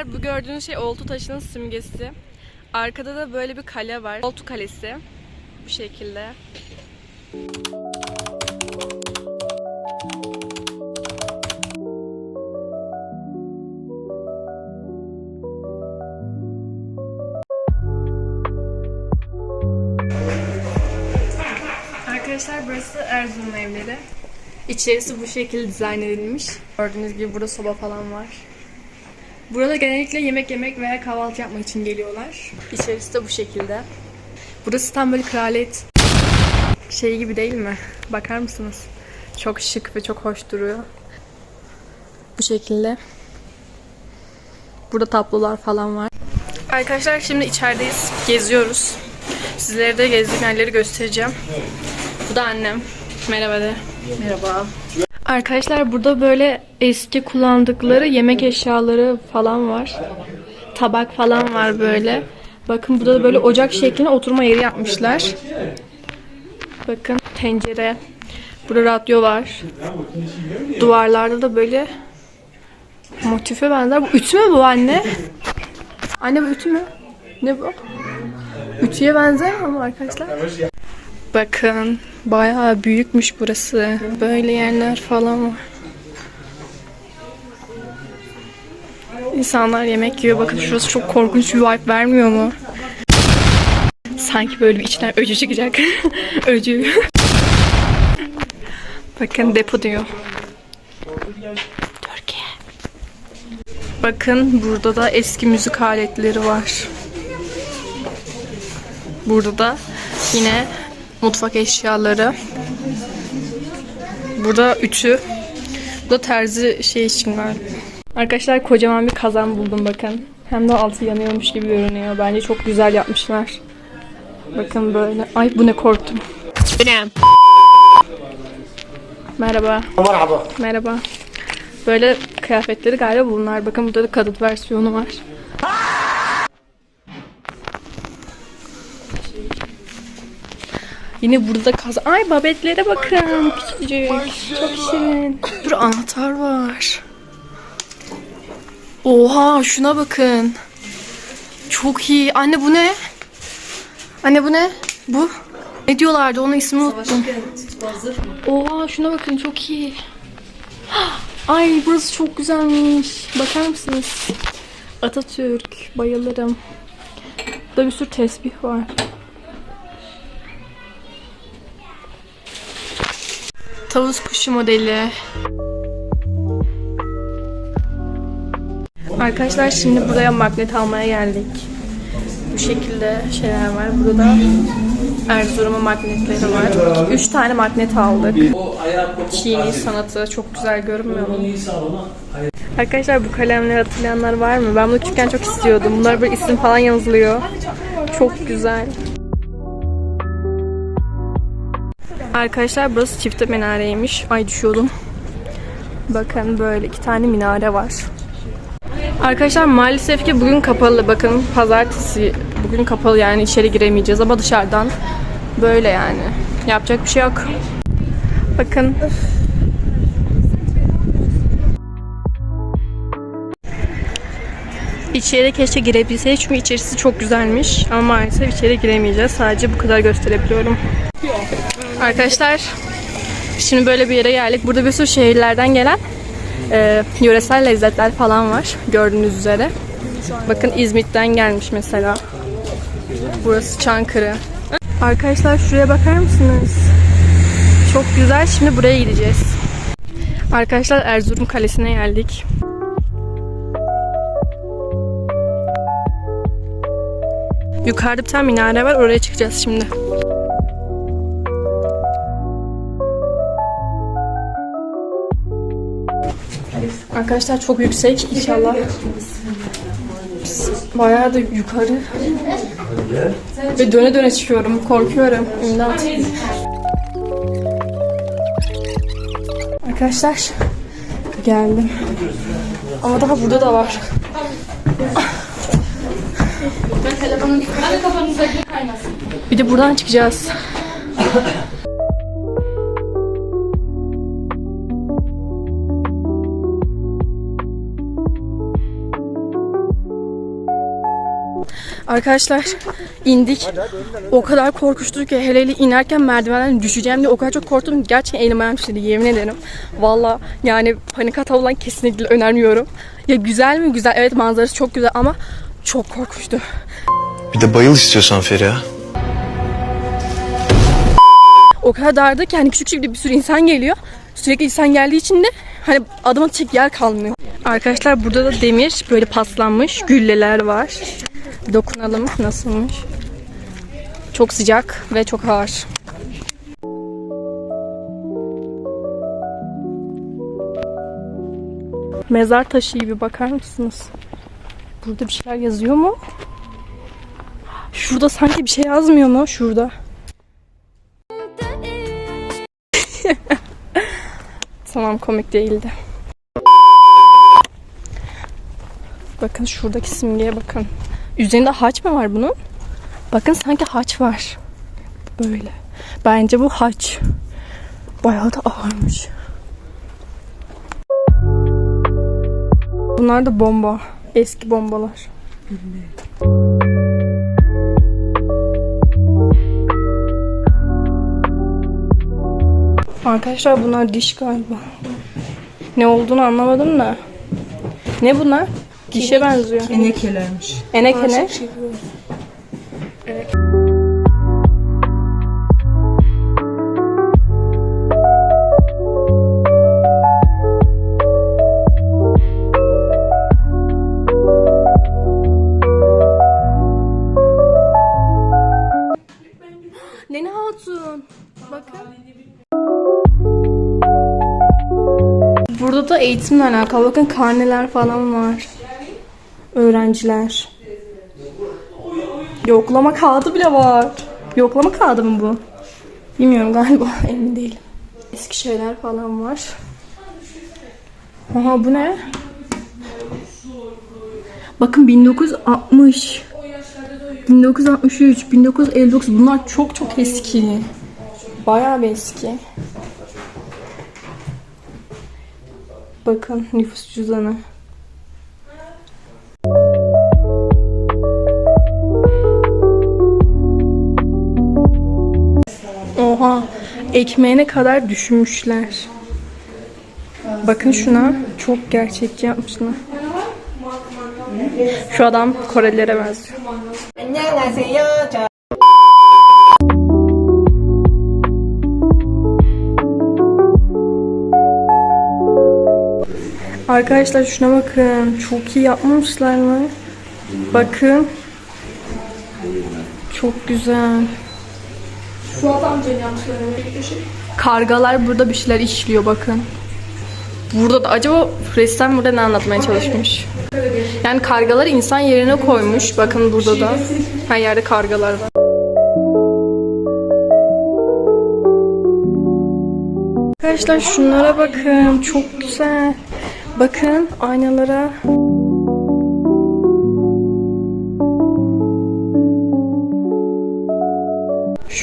Arkadaşlar bu gördüğünüz şey Oltu taşının simgesi. Arkada da böyle bir kale var. Oltu Kalesi. Bu şekilde. Arkadaşlar burası Erzurum evleri. İçerisi bu şekilde dizayn edilmiş. Gördüğünüz gibi burada soba falan var. Burada genellikle yemek yemek veya kahvaltı yapmak için geliyorlar. İçerisi de bu şekilde. Burası tam böyle kraliyet şey gibi değil mi? Bakar mısınız? Çok şık ve çok hoş duruyor. Bu şekilde. Burada tablolar falan var. Arkadaşlar şimdi içerideyiz. Geziyoruz. Sizlere de gezdiğim yerleri göstereceğim. Bu da annem. Merhaba de. Merhaba. Arkadaşlar burada böyle eski kullandıkları yemek eşyaları falan var. Tabak falan var böyle. Bakın burada da böyle ocak şeklinde oturma yeri yapmışlar. Bakın tencere. Burada radyo var. Duvarlarda da böyle motife benzer. Bu ütü mü bu anne? Anne bu ütü mü? Ne bu? Ütüye benzer ama arkadaşlar. Bakın bayağı büyükmüş burası. Böyle yerler falan var. İnsanlar yemek yiyor. Bakın şurası çok korkunç bir vibe vermiyor mu? Sanki böyle bir içinden öcü çıkacak. öcü. Bakın depo diyor. Türkiye. Bakın burada da eski müzik aletleri var. Burada da yine mutfak eşyaları. Burada ütü. Bu da terzi şey için galiba. Arkadaşlar kocaman bir kazan buldum bakın. Hem de altı yanıyormuş gibi görünüyor. Bence çok güzel yapmışlar. Bakın böyle. Ay bu ne korktum. Merhaba. Merhaba. Merhaba. Böyle kıyafetleri galiba bunlar. Bakın burada da kadın versiyonu var. Yine burada kaz... Ay babetlere bakın. Küçücük. Çok şirin. Dur anahtar var. Oha şuna bakın. Çok iyi. Anne bu ne? Anne bu ne? Bu. Ne diyorlardı? Onun ismini unuttum. Oha şuna bakın çok iyi. Ay burası çok güzelmiş. Bakar mısınız? Atatürk. Bayılırım. Burada bir sürü tesbih var. Tavus kuşu modeli. Arkadaşlar şimdi buraya magnet almaya geldik. Bu şekilde şeyler var. Burada Erzurum'un magnetleri var. Üç tane magnet aldık. Çiğni sanatı çok güzel görünmüyor mu? Arkadaşlar bu kalemleri hatırlayanlar var mı? Ben bunu küçükken çok istiyordum. Bunlar böyle isim falan yazılıyor. Çok güzel. Arkadaşlar burası çifte minareymiş. Ay düşüyordum. Bakın böyle iki tane minare var. Arkadaşlar maalesef ki bugün kapalı. Bakın pazartesi bugün kapalı yani içeri giremeyeceğiz ama dışarıdan böyle yani. Yapacak bir şey yok. Bakın. İçeri keşke girebilseydik çünkü içerisi çok güzelmiş. Ama maalesef içeri giremeyeceğiz. Sadece bu kadar gösterebiliyorum. Arkadaşlar şimdi böyle bir yere geldik. Burada bir sürü şehirlerden gelen e, yöresel lezzetler falan var. Gördüğünüz üzere. Bakın İzmit'ten gelmiş mesela. Burası Çankırı. Arkadaşlar şuraya bakar mısınız? Çok güzel. Şimdi buraya gideceğiz. Arkadaşlar Erzurum Kalesi'ne geldik. Yukarıda bir tane minare var. Oraya çıkacağız şimdi. Arkadaşlar çok yüksek inşallah. Bayağı da yukarı. Ve döne döne çıkıyorum. Korkuyorum. İmdat. Arkadaşlar geldim. Ama daha burada da var. Bir de buradan çıkacağız. Arkadaşlar indik. O kadar korkuştuk ki hele hele inerken merdivenden düşeceğim diye o kadar çok korktum. Gerçekten elim ayağım titredi yemin ederim. Valla yani panik hata olan kesinlikle önermiyorum. Ya güzel mi? Güzel. Evet manzarası çok güzel ama çok korkuştu. Bir de bayıl istiyorsan Feriha. O kadar dardı ki hani küçük küçük bir sürü insan geliyor. Sürekli insan geldiği için de hani adım atacak yer kalmıyor. Arkadaşlar burada da demir böyle paslanmış gülleler var. Dokunalım nasılmış. Çok sıcak ve çok ağır. Mezar taşı gibi bakar mısınız? Burada bir şeyler yazıyor mu? Şurada sanki bir şey yazmıyor mu? Şurada. Tamam komik değildi. Bakın şuradaki simgeye bakın. Üzerinde haç mı var bunun? Bakın sanki haç var. Böyle. Bence bu haç. Bayağı da ağırmış. Bunlar da bomba. Eski bombalar. Arkadaşlar bunlar diş galiba. Ne olduğunu anlamadım da. Ne bunlar? Dişe benziyor. Enekelermiş. Enek enek. Nene Hatun. Bakın. Burada da eğitimle alakalı. Bakın karneler falan var. Öğrenciler. Yoklama kağıdı bile var. Yoklama kağıdı mı bu? Bilmiyorum galiba. Emin değilim. Eski şeyler falan var. Aha bu ne? Bakın 1960. 1963, 1959 bunlar çok çok eski. Bayağı bir eski. Bakın nüfus cüzdanı. Oha, ekmeğine kadar düşünmüşler. Bakın şuna, çok gerçekçi yapmışlar. Şu adam Korelilere benziyor. Arkadaşlar şuna bakın. Çok iyi yapmamışlar mı? Bakın. Çok güzel. Şu adam yapmışlar. Kargalar burada bir şeyler işliyor bakın. Burada da acaba ressam burada ne anlatmaya çalışmış? Yani kargaları insan yerine koymuş. Bakın burada da. Her yerde kargalar var. Arkadaşlar şunlara bakın. Çok güzel. Bakın aynalara.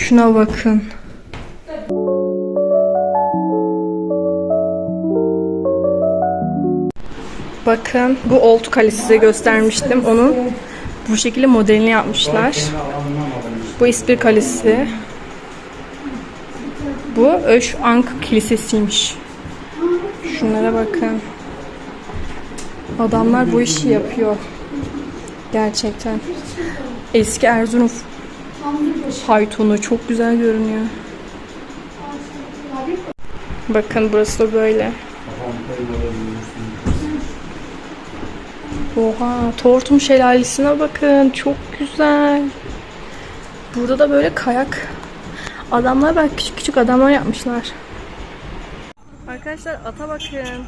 Şuna bakın. Bakın bu Old Kale size göstermiştim. Onun bu şekilde modelini yapmışlar. Bu İspir Kalesi. Bu Öş Ank Kilisesi'ymiş. Şunlara bakın. Adamlar bu işi yapıyor. Gerçekten. Eski Erzurum faytonu çok güzel görünüyor. Bakın burası da böyle. Oha, Tortum Şelalesi'ne bakın. Çok güzel. Burada da böyle kayak. Adamlar bak küçük küçük adamlar yapmışlar. Arkadaşlar ata bakın.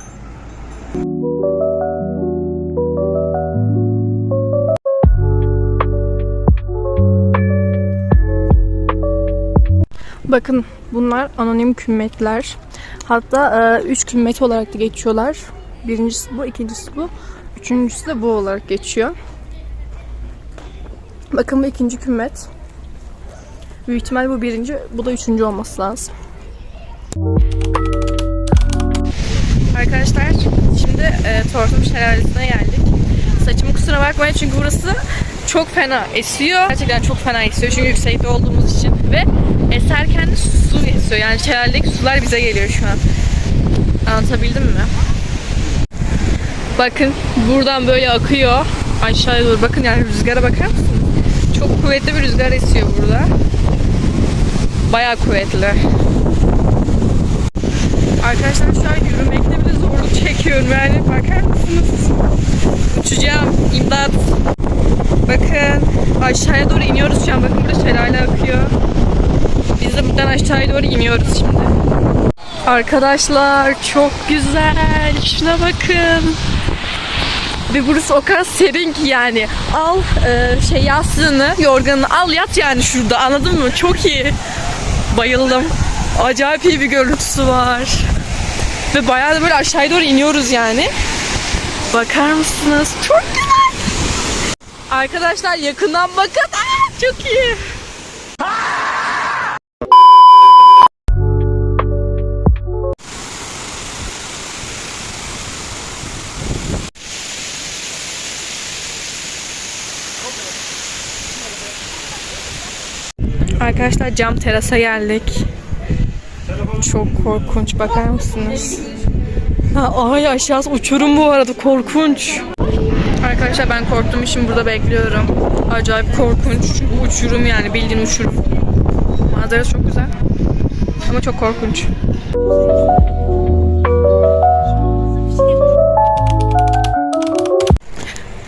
Bakın bunlar anonim kümmetler. Hatta e, üç kümmet olarak da geçiyorlar. Birincisi bu, ikincisi bu, üçüncüsü de bu olarak geçiyor. Bakın bu ikinci kümmet. Büyük ihtimal bu birinci, bu da üçüncü olması lazım. Arkadaşlar şimdi e, Tortum Şelalesi'ne geldik. Saçımı kusura bakmayın çünkü burası çok fena esiyor. Gerçekten çok fena esiyor çünkü yüksekte olduğumuz için. Ve su esiyor. Yani şelalideki sular bize geliyor şu an. Anlatabildim mi? Bakın buradan böyle akıyor. Aşağıya doğru bakın yani rüzgara bakar mısınız? Çok kuvvetli bir rüzgar esiyor burada. Bayağı kuvvetli. Arkadaşlar şu an yürümekte bile zorluk çekiyorum yani bakar mısınız? Uçacağım. İmdat. Bakın aşağıya doğru iniyoruz şu an. Bakın burada şelale akıyor. Buradan aşağıya doğru iniyoruz şimdi. Arkadaşlar çok güzel. Şuna bakın. Ve burası o kadar serin ki yani. Al e, şey yastığını, yorganını al yat yani şurada anladın mı? Çok iyi. Bayıldım. Acayip iyi bir görüntüsü var. Ve bayağı da böyle aşağıya doğru iniyoruz yani. Bakar mısınız? Çok güzel. Arkadaşlar yakından bakın. Aa, çok iyi. Arkadaşlar cam terasa geldik. Çok korkunç bakar mısınız? Ha, ay aşağısı uçurum bu arada korkunç. Arkadaşlar ben korktuğum için burada bekliyorum. Acayip korkunç. Çünkü uçurum yani bildiğin uçurum. Manzarası çok güzel. Ama çok korkunç.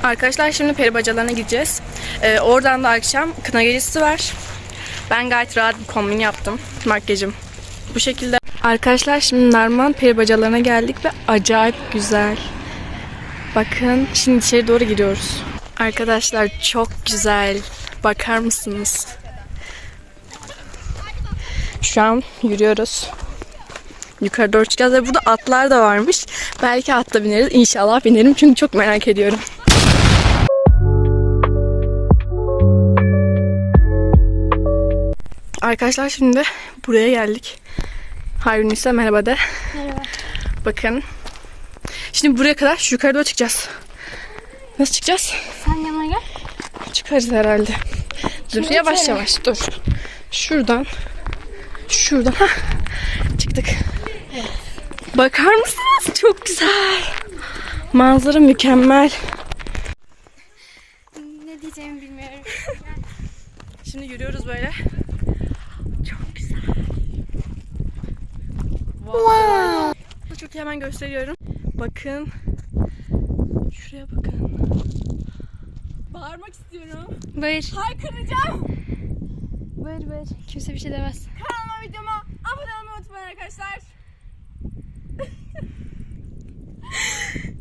Arkadaşlar şimdi peri bacalarına gideceğiz. Ee, oradan da akşam kına gecesi var. Ben gayet rahat bir kombin yaptım. Makyajım bu şekilde. Arkadaşlar şimdi Narman peri bacalarına geldik ve acayip güzel. Bakın şimdi içeri doğru giriyoruz. Arkadaşlar çok güzel. Bakar mısınız? Şu an yürüyoruz. Yukarı doğru çıkacağız ve burada atlar da varmış. Belki atla bineriz. İnşallah binerim çünkü çok merak ediyorum. Arkadaşlar şimdi buraya geldik. Harun Nisa merhaba de. Merhaba. Bakın. Şimdi buraya kadar şu yukarı doğru çıkacağız. Nasıl çıkacağız? Sen yanıma gel. Çıkarız herhalde. Dur Şimdi yavaş şöyle. yavaş dur. Şuradan. Şuradan. Hah. Çıktık. Bakar mısınız? Çok güzel. Manzara mükemmel. Ne diyeceğimi bilmiyorum. Şimdi yürüyoruz böyle. Çok güzel. Wow. Çok hemen gösteriyorum. Bakın. Şuraya bakın. Bağırmak istiyorum. Buyur. Haykıracağım. Buyur buyur. Kimse bir şey demez. Kanalıma videoma abone olmayı unutmayın arkadaşlar.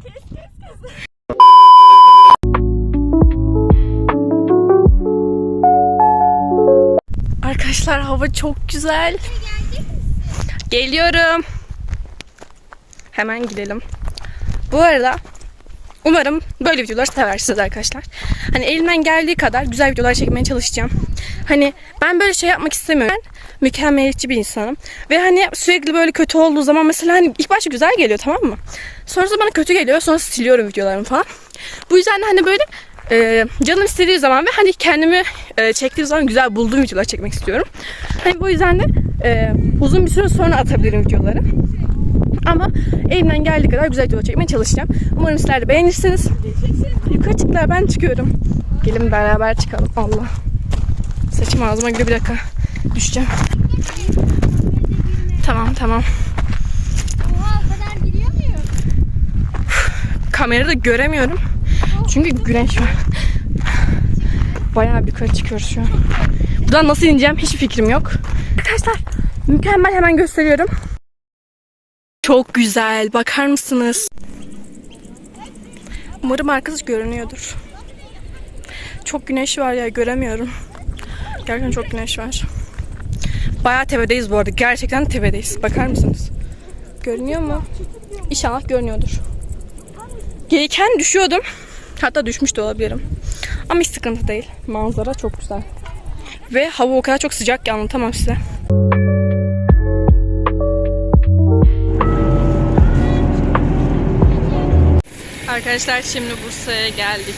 kes kes kes. Arkadaşlar hava çok güzel. Geliyorum. Hemen gidelim. Bu arada umarım böyle videoları seversiniz arkadaşlar. Hani elimden geldiği kadar güzel videolar çekmeye çalışacağım. Hani ben böyle şey yapmak istemiyorum. Ben mükemmeliyetçi bir insanım. Ve hani sürekli böyle kötü olduğu zaman mesela hani ilk başta güzel geliyor tamam mı? Sonrasında bana kötü geliyor. Sonra siliyorum videolarımı falan. Bu yüzden de hani böyle e, canım istediği zaman ve hani kendimi e, çektiğim zaman güzel bulduğum videolar çekmek istiyorum. Hani bu yüzden de e, uzun bir süre sonra atabilirim videoları. Ama elimden geldiği kadar güzel videolar çekmeye çalışacağım. Umarım sizler de beğenirsiniz. Yukarı çıktılar ben çıkıyorum. Gelin beraber çıkalım. Allah. Saçım ağzıma giriyor bir dakika. Düşeceğim. Tamam tamam. Oha o kadar gidiyor? Kamerada göremiyorum. Çünkü güneş var. Bayağı bir yukarı çıkıyoruz şu an. Buradan nasıl ineceğim hiç fikrim yok. Arkadaşlar mükemmel hemen gösteriyorum. Çok güzel. Bakar mısınız? Umarım arkadaş görünüyordur. Çok güneş var ya göremiyorum. Gerçekten çok güneş var. Bayağı tepedeyiz bu arada. Gerçekten tepedeyiz. Bakar mısınız? Görünüyor mu? İnşallah görünüyordur. Gelirken düşüyordum. Hatta düşmüş de olabilirim. Ama hiç sıkıntı değil. Manzara çok güzel. Ve hava o kadar çok sıcak ki anlatamam size. Arkadaşlar şimdi Bursa'ya geldik.